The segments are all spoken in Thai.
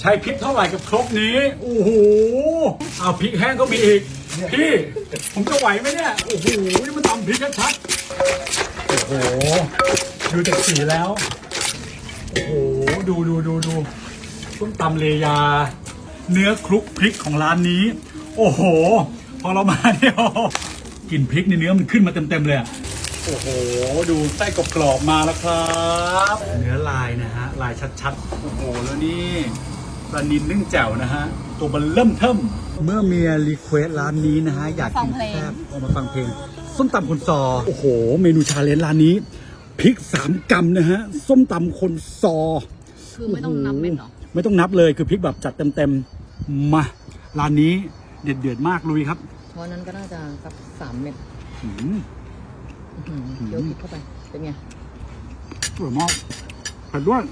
ใช้พริกเท่าไหร่กับครกนี้โอ้โหเอาพริกแห้งก็มีอีกพี่ผมจะไหวไหมเนี่ยโอ้โหนี่มันตำพริกชัดๆโอ้โหดูจากสีแล้ว โอ้โหดูดูดูดูส้มตำเลยา เนื้อคลุกพริกของร้านนี้ โอ้โห พอเรามาเนี่ยโอ้โหกลิ่นพริกในเนื้อมันขึ้นมาเต็มๆเลยอะโอ้โห ดูไส้กรอบๆมาแล้วครับ เนื้อลายนะฮะ ลายชัดๆ โอ้โห แล้วนี่ ปลานินนึ่งแจ่วนะฮะ ตัวมันเริ่มเทิมเมื่อเมียรีเควสร้านนี้นะฮะ อยากกินแซ่บออกมาฟังเพลง ส้มตำคนซอ โอ้โห เมนูชาเลนจ์ร้านนี้พริกสามกำนะฮะ ส้มตำคนซอ คือไม่ต้องนับเม็ดเหรอ ไม่ต้องนับเลยคือพริกแบบจัดเต็มๆ มา ร้านนี้เด็ดเดือดๆมากลุยครับเพราะนั้นก็น่าจะสักสามเม็ดหืมอื้อหือเคี้ยวพริกเข้าไป เป็นไงสวยมากเผ็ดด้วย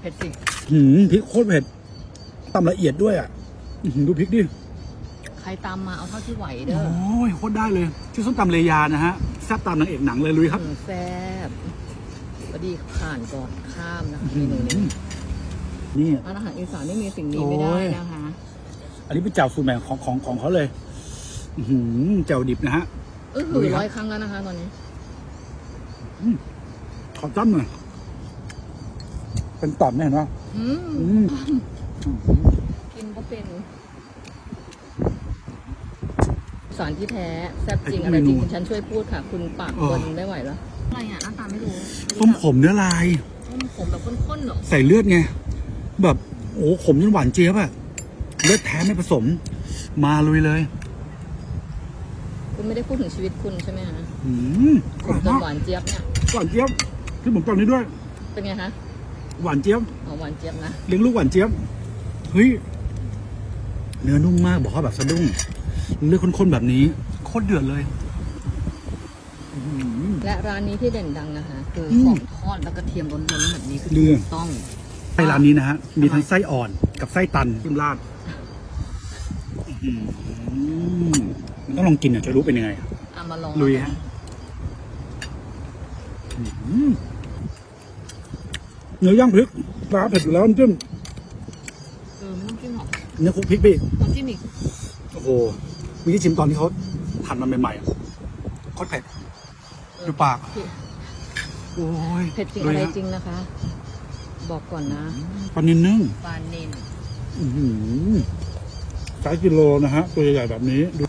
เผ็ดสิหืมพริกโคตรเผ็ด ตำละเอียดด้วยอะอื้อหือดูพริกดิ ใครตามมาเอาเท่าที่ไหวเด้โออ้ยโคตรได้เลยชื่อส้มตำเลยานะฮะแซ่บตามนางเอกหนังเลยลุยครับ อืมแซ่บพอดีผ่านก่อนข้ามนะคะเมนูนี้นี่ ร้านอาหารอีสานไม่มีสิ่งนี้ไม่ได้โอ้ยนะคะอันนี้เป็นแจ่วสูตรใหม่ของของของเขาเลยอื้อหือแจ่วดิบนะฮะ เออลุหือยครับร้อยครั้งแล้วนะคะ ตอนนี้ ขอจ้ำหน่อยเป็นตอนเนี่ยเห็นไหมอืมอืม กินก็เป็นสารที่แท้แซ่บจริงอะไรจริงคุณฉันช่วยพูดค่ะ คุณปากเบินไม่ไหวแล้วอะไรอะหน้าตาไม่รู้ต้มขมเนื้อลายต้มผมแบบข้นๆเหรอใส่เลือดไงแบบโอ้ขมจนหวานเจี๊ยบอะเลือดแท้ไม่ผสม มาลุยเลย คุณไม่ได้พูดถึงชีวิตคุณใช่ไหมฮะอืมผมจนหวานเจี๊ยบเนี่ยหวานเจี๊ยบที่ผมตอนนี้ด้วย เป็นไงคะหวานเจี๊ยบอ๋อหวานเจี๊ยบนะเลี้ยงลูกหวานเจี๊ยบ เฮ้ย เนื้อนุ่มมากบอกว่าแบบสะดุ้ง เลือดข้นๆแบบนี้ โคตรเดือดเลยอื้อหือและร้านนี้ที่เด่นดังนะคะ คืออมของทอดแล้วกระเทียมล้นๆแบบนี้คือเรื่องถูกต้องไส้ร้านนี้นะฮะ มีทั้งไส้อ่อนกับไส้ตันจิ้มราดอื้อหือมันต้องลองกินอะจะรู้เป็นยังไงอะอะมาลองลุยฮะอืมเนื้อย่างพริกปลาเผ็ดอยู่แล้วน้ำจิ้ม เออไม่ต้องจิ้มหรอก เนื้อคลุกพริกพี่ต้องจิ้มอีกโอ้โหมีที่ชิมตอนที่เขาหั่นมันใหม่ๆอะโคตรเผ็ดเออดูปากพี่โอ้ยเผ็ดจริงลุอะยไรฮะจริงนะคะ บอกก่อนนะปลานินนึ่งปลาเนนอื้อหือสายกิโลนะฮะ ตัวใหญ่ๆแบบนี้ดู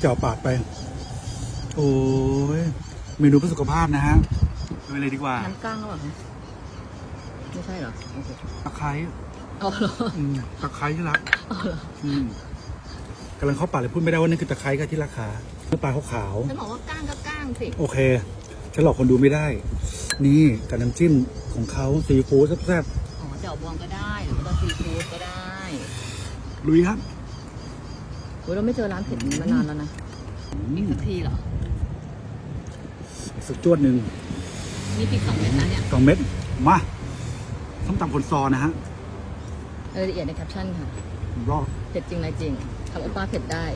เจ่อปากไป โอ้ยเมนูเพื่อสุขภาพนะฮะไปเลยดีกว่า น้ำก้างหรือเปล่าคะไม่ใช่เหรอโอเคตะไคร้ เอาเหรออืมตะไคร้ที่รักเอาเหรออืมกำลังเข้าปากเลยพูดไม่ได้ว่านั่นคือตะไคร้กับที่ราคาเนื้อปลาขาวฉันบอกว่าก้างก็ก้างสิ ๆโอเคฉันหลอกคนดูไม่ได้ นี่กับน้ำจิ้มของเขาซีฟู้ดแซ่บอ๋อเจ่วบองก็ได้หรือว่าซีฟู้ดก็ได้ๆลุยครับโอ้ยเราไม่เจอร้านเผ็ดนี้มานานแล้วนะอีกสักทีเหรอ สักจวดหนึ่งมีพริกสองเม็ดนะเนี่ย สองเม็ดมาส้มตำคนซอนะฮะ รายละเอียดในแคปชั่นค่ะรอบเผ็ดจริงอะไรจริงทำโอป้าเผ็ดได้